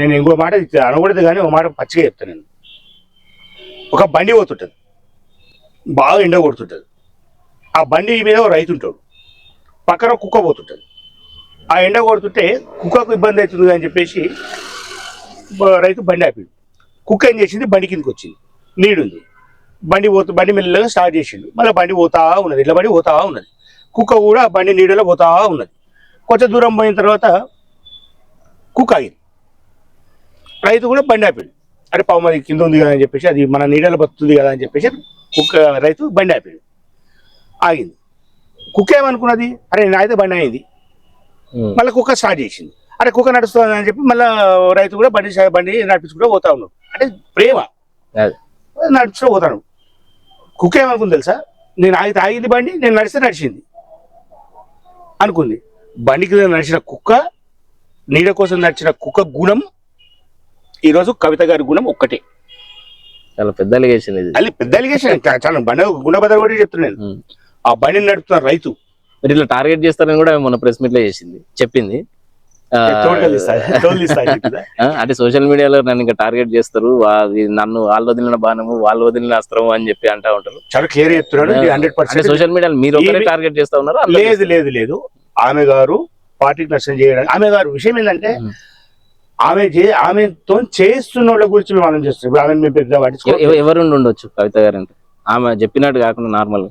నేను ఇంకో మాట అనకూడదు కానీ ఒక మాట పచ్చిగా చెప్తాను నేను. ఒక బండి పోతుంటుంది. బాగా ఎండ కొడుతుంటుంది. ఆ బండి మీద ఒక రైతు ఉంటాడు. పక్కన కుక్క పోతుంటుంది. ఆ ఎండ కొడుతుంటే కుక్కకు ఇబ్బంది అవుతుంది అని చెప్పేసి రైతు బండి ఆపిండు. కుక్క ఏం చేసింది? బండి కిందకి వచ్చింది. నీడుంది బండి పోతు బండి మెల్లగా స్టార్ట్ చేసిండు. మళ్ళీ బండి పోతా ఉన్నది. ఇట్లా బండి పోతా ఉన్నది. కుక్క కూడా బండి నీడలో పోతా ఉన్నది. కొంచెం దూరం పోయిన తర్వాత కుక్క ఆగింది. రైతు కూడా బండి ఆపాడు. అరే పావు మరి కింద ఉంది కదా అని చెప్పేసి అది మన నీడలో బతుకుతుంది కదా అని చెప్పేసి కుక్క రైతు బండి ఆపాడు. ఆగింది. కుక్క ఏమనుకున్నది? అరే నా అయితే బండి అయింది. మళ్ళీ కుక్క స్టార్ట్ చేసింది. అరే కుక్క నడుస్తుంది అని చెప్పి మళ్ళీ రైతు కూడా బండి బండి నడిపించుకుంటూ పోతా ఉన్నాడు. అంటే ప్రేమ. నడుచుకుంటూ పోతాను కుక్క ఏమనుకుంది తెలుసా? నేను ఆగితే ఆగింది బండి నేను నడిస్తే నడిచింది. అనుకుంది. బండికి నడిచిన కుక్క నీడ కోసం నడిచిన కుక్క గుణం ఈరోజు కవిత గారి గుణం ఒక్కటే. చాలా పెద్ద అలిగేషన్ ఇది. అది పెద్ద అలిగేషన్ చాలా బండి గుణబద్దలు కూడా చెప్తున్నాను. ఆ బండిని నడుపుతున్న రైతు. మీరు ఇట్లా టార్గెట్ చేస్తారని కూడా మొన్న ప్రెస్ మీట్లో చేసింది చెప్పింది. అంటే సోషల్ మీడియాలో నన్ను ఇంకా టార్గెట్ చేస్తారు నన్ను వాళ్ళు వదిలిన బాణము వాళ్ళు వదిలిన అస్త్రం అని చెప్పి అంటా ఉంటారు. చాలా క్లియర్ చెప్తున్నాడు సోషల్ మీడియాలో మీరు ఒకరే టార్గెట్ చేస్తా ఉన్నారు లేదు లేదు లేదు. ఆమె గారు పార్టీకి నష్టం చేయడానికి ఆమె గారు విషయం ఏంటంటే. ఆమె ఆమెతో చేస్తున్న వాళ్ళ గురించి మేము పెద్ద పట్టించుకో ఎవరు ఉండి ఉండొచ్చు కవిత గారు అంటే ఆమె చెప్పినట్టు కాకుండా నార్మల్